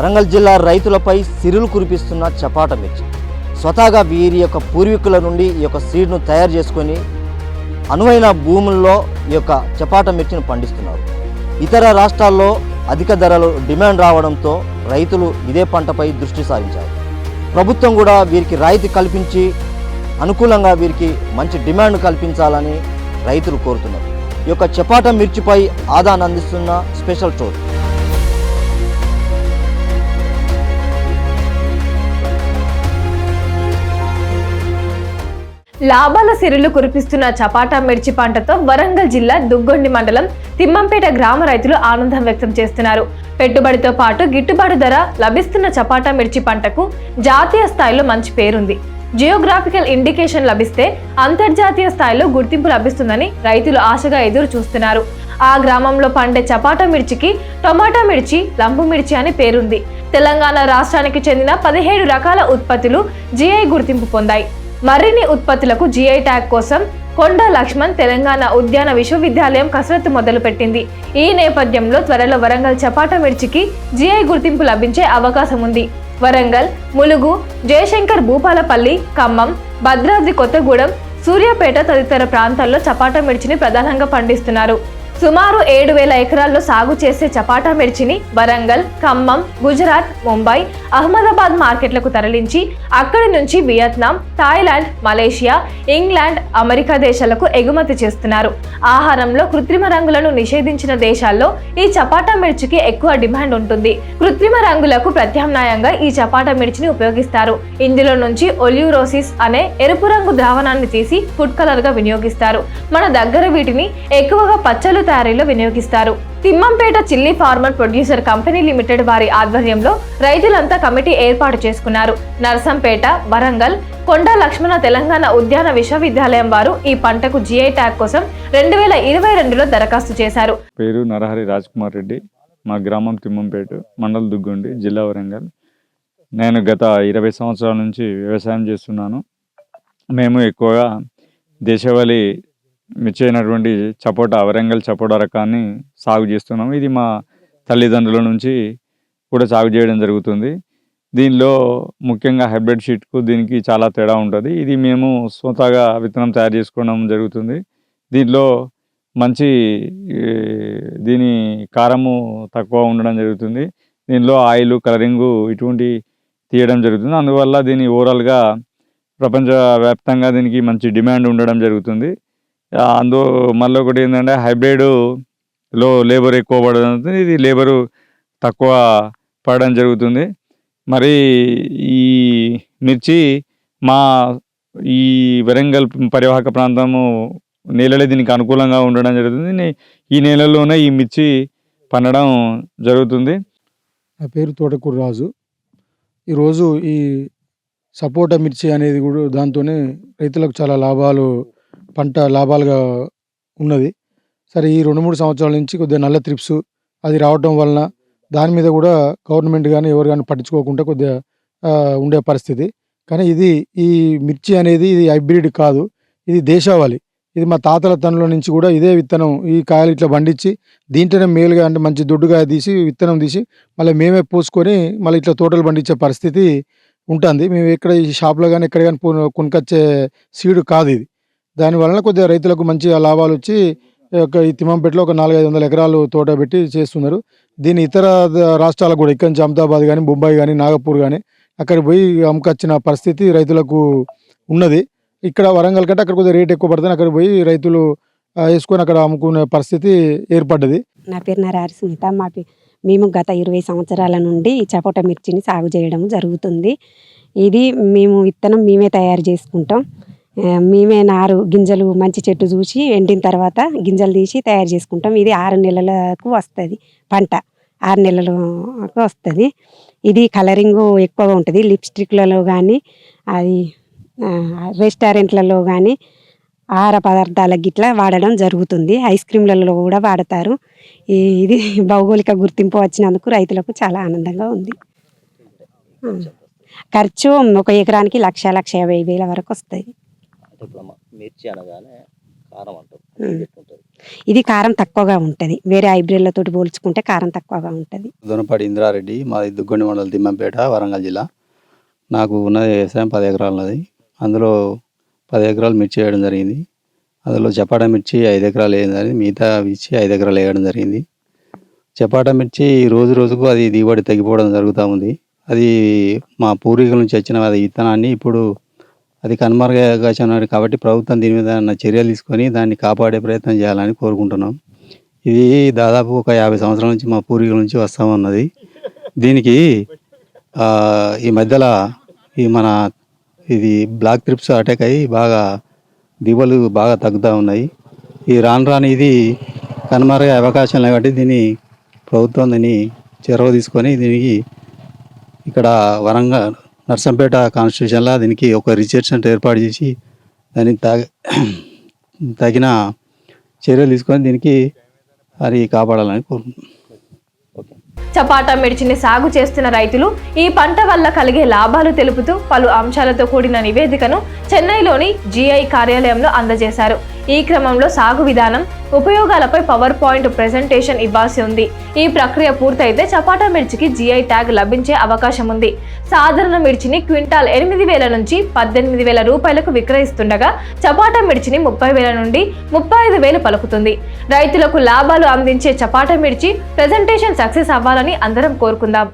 వరంగల్ జిల్లా రైతులపై సిరులు కురిపిస్తున్న చపాట మిర్చి. స్వతహాగా వీరి యొక్క పూర్వీకుల నుండి ఈ యొక్క సీడ్ను తయారు చేసుకొని అనువైన భూముల్లో ఈ యొక్క చపాట మిర్చిని పండిస్తున్నారు. ఇతర రాష్ట్రాల్లో అధిక ధరలు డిమాండ్ రావడంతో రైతులు ఇదే పంటపై దృష్టి సారించారు. ప్రభుత్వం కూడా వీరికి రాయితీ కల్పించి అనుకూలంగా వీరికి మంచి డిమాండ్ కల్పించాలని రైతులు కోరుతున్నారు. ఈ యొక్క చపాట మిర్చిపై ఆదాన్ని అందిస్తున్న స్పెషల్ స్టోర్ లాభాల సిరులు కురిపిస్తున్న చపాటా మిర్చి పంటతో వరంగల్ జిల్లా దుగ్గొండి మండలం తిమ్మంపేట గ్రామ రైతులు ఆనందం వ్యక్తం చేస్తున్నారు. పెట్టుబడితో పాటు గిట్టుబాటు ధర లభిస్తున్న చపాటా మిర్చి పంటకు జాతీయ స్థాయిలో మంచి పేరుంది. జియోగ్రాఫికల్ ఇండికేషన్ లభిస్తే అంతర్జాతీయ స్థాయిలో గుర్తింపు లభిస్తుందని రైతులు ఆశగా ఎదురు చూస్తున్నారు. ఆ గ్రామంలో పండే చపాటా మిర్చికి టొమాటో మిర్చి లంబు మిర్చి అని పేరుంది. తెలంగాణ రాష్ట్రానికి చెందిన పదిహేడు రకాల ఉత్పత్తులు జిఐ గుర్తింపు పొందాయి. మరిన్ని ఉత్పత్తులకు జిఐ ట్యాగ్ కోసం కొండ లక్ష్మణ్ తెలంగాణ ఉద్యాన విశ్వవిద్యాలయం కసరత్తు మొదలుపెట్టింది. ఈ నేపథ్యంలో త్వరలో వరంగల్ చపాట మిర్చికి జిఐ గుర్తింపు లభించే అవకాశం ఉంది. వరంగల్ ములుగు జయశంకర్ భూపాలపల్లి ఖమ్మం భద్రాద్రి కొత్తగూడెం సూర్యాపేట తదితర ప్రాంతాల్లో చపాటా మిర్చిని ప్రధానంగా పండిస్తున్నారు. సుమారు ఏడు వేల ఎకరాల్లో సాగు చేసే చపాటా మిర్చిని వరంగల్ ఖమ్మం గుజరాత్ ముంబై అహ్మదాబాద్ మార్కెట్లకు తరలించి అక్కడి నుంచి Vietnam Thailand Malaysia England America దేశాలకు ఎగుమతి చేస్తున్నారు. ఆహారంలో కృత్రిమ రంగులను నిషేధించిన దేశాల్లో ఈ చపాటా మిర్చికి ఎక్కువ డిమాండ్ ఉంటుంది. కృత్రిమ రంగులకు ప్రత్యామ్నాయంగా ఈ చపాటా మిర్చిని ఉపయోగిస్తారు. ఇందులో నుంచి ఒలియూరోసిస్ అనే ఎరుపు రంగు ద్రావణాన్ని తీసి ఫుడ్ కలర్గా వినియోగిస్తారు. మన దగ్గర వీటిని ఎక్కువగా పచ్చలు తయారీలో వినియోగిస్తారు. Thimmampeta chilli farmer producer company limited వారి ఆధ్వర్యంలో రైతులంతా కమిటీ ఏర్పాటు చేసుకున్నారు. నరసంపేట వరంగల్ కొండ లక్ష్మణ తెలంగాణ ఉద్యాన విశ్వవిద్యాలయం వారు ఈ పంటకు జిఐ ట్యాగ్ కోసం రెండు వేల ఇరవై రెండులో దరఖాస్తు చేశారు. పేరు నరహరి రాజ్ కుమార్ రెడ్డి. మా గ్రామం తిమ్మంపేట మండల దుగ్గుండి జిల్లా వరంగల్. నేను గత ఇరవై సంవత్సరాల నుంచి వ్యవసాయం చేస్తున్నాను. మేము ఎక్కువగా దేశవాళీ మిర్చి అయినటువంటి చపోటా వరంగల్ చపోటా రకాన్ని సాగు చేస్తున్నాము. ఇది మా తల్లిదండ్రుల నుంచి కూడా సాగు చేయడం జరుగుతుంది. దీనిలో ముఖ్యంగా హైబ్రిడ్ షీట్కు దీనికి చాలా తేడా ఉంటుంది. ఇది మేము స్వతహాగా విత్తనం తయారు చేసుకోవడం జరుగుతుంది. దీనిలో మంచి దీని కారము తక్కువ ఉండడం జరుగుతుంది. దీనిలో ఆయిల్ కలరింగు ఇటువంటి తీయడం జరుగుతుంది. అందువల్ల దీని ఓవరాల్గా ప్రపంచవ్యాప్తంగా దీనికి మంచి డిమాండ్ ఉండడం జరుగుతుంది. అందు మళ్ళీ ఒకటి ఏంటంటే హైబ్రిడ్లో లేబర్ ఎక్కువ పడడం జరుగుతుంది. ఇది లేబరు తక్కువ పడడం జరుగుతుంది. మరి ఈ మిర్చి మా ఈ వరంగల్ పరివాహక ప్రాంతము నేలలే దీనికి అనుకూలంగా ఉండడం జరుగుతుంది. ఈ నేలల్లోనే ఈ మిర్చి పండడం జరుగుతుంది. నా పేరు తోటకూరు రాజు. ఈరోజు ఈ సపోటా మిర్చి అనేది కూడా దాంతోనే రైతులకు చాలా లాభాలు పంట లాభాలుగా ఉన్నది. సరే ఈ రెండు మూడు సంవత్సరాల నుంచి కొద్దిగా నల్ల త్రిప్స్ అది రావటం వలన దాని మీద కూడా గవర్నమెంట్ కానీ ఎవరు కానీ పట్టించుకోకుండా కొద్దిగా ఉండే పరిస్థితి. కానీ ఇది ఈ మిర్చి అనేది ఇది హైబ్రిడ్ కాదు. ఇది దేశావళి. ఇది మా తాతల తనలో నుంచి కూడా ఇదే విత్తనం ఈ కాయలు ఇట్లా పండించి దీంట్లోనే మేలుగా అంటే మంచి దొడ్డుగా తీసి విత్తనం తీసి మళ్ళీ మేమే పోసుకొని మళ్ళీ ఇట్లా తోటలు పండించే పరిస్థితి ఉంటుంది. మేము ఎక్కడ ఈ షాప్లో కానీ ఎక్కడ కానీ కొనుకొచ్చే సీడ్ కాదు ఇది. దానివలన కొద్దిగా రైతులకు మంచి లాభాలు వచ్చి ఒక ఈ తిమ్మంపేటలో ఒక నాలుగైదు వందల ఎకరాలు తోట పెట్టి చేస్తున్నారు. దీన్ని ఇతర రాష్ట్రాలకు కూడా ఇక్కడి నుంచి అహ్మదాబాద్ కానీ ముంబై కానీ నాగపూర్ కానీ అక్కడికి పోయి అమ్ముకొచ్చిన పరిస్థితి రైతులకు ఉన్నది. ఇక్కడ వరంగల్ కంటే అక్కడ కొద్దిగా రేట్ ఎక్కువ పడుతుంది. అక్కడ పోయి రైతులు వేసుకొని అక్కడ అమ్ముకునే పరిస్థితి ఏర్పడ్డది. నా పేరు నరారి సునీత. మా మేము గత ఇరవై సంవత్సరాల నుండి చపోటా మిర్చిని సాగు చేయడం జరుగుతుంది. ఇది మేము విత్తనం మేమే తయారు చేసుకుంటాం. మేమే నారు గింజలు మంచి చెట్టు చూసి ఎండిన తర్వాత గింజలు తీసి తయారు చేసుకుంటాం. ఇది ఆరు నెలలకు వస్తుంది పంట. ఆరు నెలలకు వస్తుంది. ఇది కలరింగ్ ఎక్కువగా ఉంటుంది. లిప్స్టిక్లలో కానీ అది రెస్టారెంట్లలో కానీ ఆహార పదార్థాలకు గిట్లా వాడడం జరుగుతుంది. ఐస్ క్రీమ్లలో కూడా వాడతారు. ఈ ఇది భౌగోళిక గుర్తింపు వచ్చినందుకు రైతులకు చాలా ఆనందంగా ఉంది. ఖర్చు ఒక ఎకరానికి లక్ష లక్ష యాభై వేల వరకు వస్తుంది. ఇప్పుడు మిర్చి అనగానే కారం అంటారు. ఇది కారం తక్కువగా ఉంటుంది. వేరే హైబ్రిడ్లతో పోల్చుకుంటే కారం తక్కువగా ఉంటుంది. దొనపాటి ఇంద్రారెడ్డి మాది దుగ్గొండి మండలం తిమ్మంపేట వరంగల్ జిల్లా. నాకు ఉన్నది వ్యవసాయం పది ఎకరాలు ఉన్నది. అందులో పది ఎకరాలు మిర్చి వేయడం జరిగింది. అందులో చపాటా మిర్చి ఐదు ఎకరాలు వేయడం జరిగింది. మిగతా ఇచ్చి ఐదు ఎకరాలు వేయడం జరిగింది. చపాటా మిర్చి రోజు రోజుకు అది దిగుబడి తగ్గిపోవడం జరుగుతూ ఉంది. అది మా పూర్వీకుల నుంచి వచ్చిన అది విత్తనాన్ని ఇప్పుడు అది కనుమరుగవుతున్నది కాబట్టి ప్రభుత్వం దీని మీద చర్యలు తీసుకొని దాన్ని కాపాడే ప్రయత్నం చేయాలని కోరుకుంటున్నాం. ఇది దాదాపు ఒక యాభై సంవత్సరాల నుంచి మా పూర్వీకుల నుంచి వస్తూ ఉన్నది. దీనికి ఈ మధ్యలో ఈ మన ఇది బ్లాక్ ట్రిప్స్ అటాక్ అయ్యి బాగా దిగుబడులు బాగా తగ్గుతూ ఉన్నాయి. ఈ రాను రాను ఇది కనుమరుగే అవకాశం కాబట్టి దీన్ని ప్రభుత్వం దీన్ని చొరవ తీసుకొని దీనికి ఇక్కడ వరంగల్ నర్సంపేట కాన్స్టిట్యూషన్లో దీనికి ఒక రీసెర్చ్ సెంటర్ ఏర్పాటు చేసి దానికి తగ తగిన చర్యలు తీసుకొని దీనికి అది కాపాడాలని కోరుకుంటున్నాను చపాటా మిర్చిని సాగు చేస్తున్న రైతులు ఈ పంట వల్ల కలిగే లాభాలు తెలుపుతూ పలు అంశాలతో కూడిన నివేదికను చెన్నైలోని జీఐ కార్యాలయంలో అందజేశారు. ఈ క్రమంలో సాగు విధానం ఉపయోగాలపై పవర్ పాయింట్ ప్రెజెంటేషన్ ఇవ్వాల్సి ఉంది. ఈ ప్రక్రియ పూర్తయితే చపాటా మిర్చికి జీఐ ట్యాగ్ లభించే అవకాశం ఉంది. సాధారణ మిర్చిని క్వింటాల్ ఎనిమిది వేల నుంచి పద్దెనిమిది వేల రూపాయలకు విక్రయిస్తుండగా చపాటా మిర్చిని ముప్పై వేల నుండి ముప్పై ఐదు వేలు పలుకుతుంది. రైతులకు లాభాలు అందించే చపాటా మిర్చి ప్రెజెంటేషన్ సక్సెస్ అవ్వాలని అందరం కోరుకుందాం.